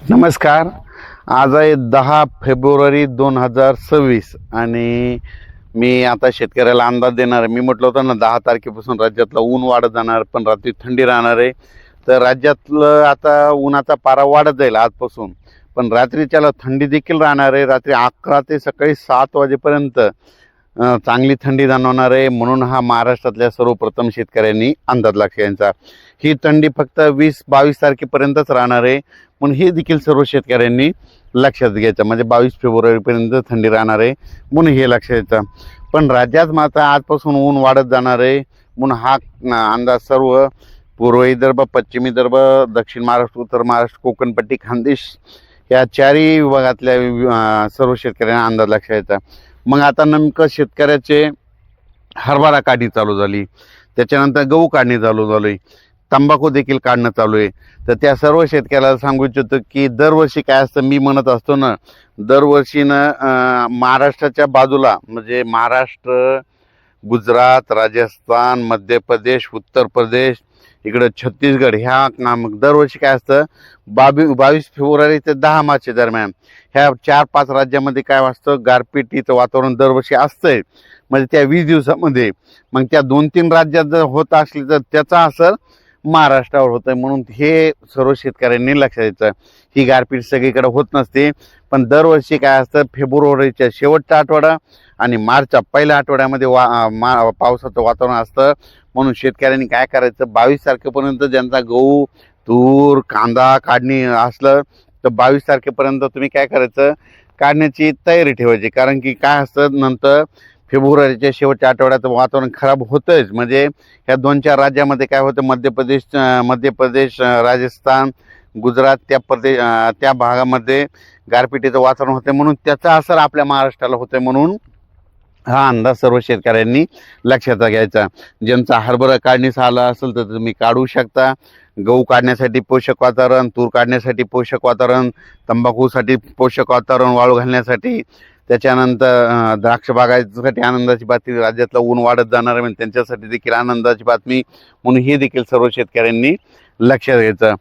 नमस्कार. आज आहे दहा फेब्रुवारी दोन हजार सव्वीस आणि मी आता शेतकऱ्याला अंदाज देणार आहे. मी म्हटलं होतं ना दहा तारखेपासून राज्यातलं ऊन वाढत जाणार पण रात्री थंडी राहणार आहे. तर राज्यातलं आता उन्हाचा पारा वाढत जाईल आजपासून. पण रात्रीच्याला थंडी देखील राहणार आहे. रात्री अकरा ते सकाळी सात वाजेपर्यंत चांगली थंडी जाणवणार आहे. म्हणून हा महाराष्ट्रातल्या सर्वप्रथम शेतकऱ्यांनी अंदाज लक्ष यांचा. ही थंडी फक्त वीस बावीस तारखेपर्यंतच राहणार आहे. पण हे देखील सर्व शेतकऱ्यांनी लक्षात घ्यायचं म्हणजे बावीस फेब्रुवारीपर्यंत थंडी राहणार आहे म्हणून हे लक्षात घ्यायचं पण राज्यात मात्र आजपासून ऊन वाढत जाणार आहे म्हणून हा अंदाज सर्व पूर्व विदर्भ पश्चिम विदर्भ दक्षिण महाराष्ट्र उत्तर महाराष्ट्र कोकणपट्टी खानदेश या चारही विभागातल्या सर्व शेतकऱ्यांना अंदाज लक्षात घ्यायचा मग आता नेमकं शेतकऱ्याचे हरभरा काढणी चालू झाली. त्याच्यानंतर गहू काढणी चालू झाली. तंबाखू देखील काढणं चालू आहे. तर त्या सर्व शेतकऱ्याला सांगू इच्छितो की दरवर्षी काय असतं मी म्हणत असतो ना दरवर्षीनं महाराष्ट्राच्या बाजूला म्हणजे महाराष्ट्र गुजरात राजस्थान मध्य प्रदेश उत्तर प्रदेश इकडं छत्तीसगड ह्या नाम- दरवर्षी काय असतं बावी बावीस फेब्रुवारी ते दहा मार्चच्या दरम्यान ह्या चार पाच राज्यामध्ये काय वाचतं गारपिटीचं वातावरण दरवर्षी असतंय. म्हणजे त्या वीस दिवसामध्ये मग त्या दोन तीन राज्यात जर होत असली तर त्याचा असर महाराष्ट्रावर होतं आहे म्हणून हे सर्व शेतकऱ्यांनी लक्षात द्यायचं ही गारपीट सगळीकडे होत नसते. पण दरवर्षी काय असतं फेब्रुवारीच्या शेवटचा आठवडा आणि मार्चच्या पहिल्या आठवड्यामध्ये वा मा पावसाचं वातावरण असतं. म्हणून शेतकऱ्यांनी काय करायचं बावीस तारखेपर्यंत ज्यांचा गहू तूर कांदा काढणी असलं तर बावीस तारखेपर्यंत तुम्ही काय करायचं काढण्याची तयारी ठेवायची. कारण की काय असतं नंतर फेब्रुवारीच्या शेवटच्या आठवड्यात वातावरण खराब होतंच. म्हणजे ह्या दोन चार राज्यामध्ये काय होतं मध्य प्रदेश मध्य प्रदेश राजस्थान गुजरात त्या प्रदेश त्या भागामध्ये गारपिटीचं वातावरण होतं म्हणून त्याचा असर आपल्या महाराष्ट्राला होतं म्हणून हा अंदाज सर्व शेतकऱ्यांनी लक्षात घ्यायचा. ज्यांचा हरभरा काढणीस आला असेल तर तुम्ही काढू शकता. गहू काढण्यासाठी पोषक वातावरण तूर काढण्यासाठी पोषक वातावरण तंबाखूसाठी पोषक वातावरण वाळू घालण्यासाठी त्याच्यानंतर द्राक्ष बागायसाठी आनंदाची बातमी राज्यातलं ऊन वाढत जाणार आहे म्हणजे त्यांच्यासाठी देखील आनंदाची बातमी म्हणून हे देखील सर्व शेतकऱ्यांनी लक्षात घ्यायचं.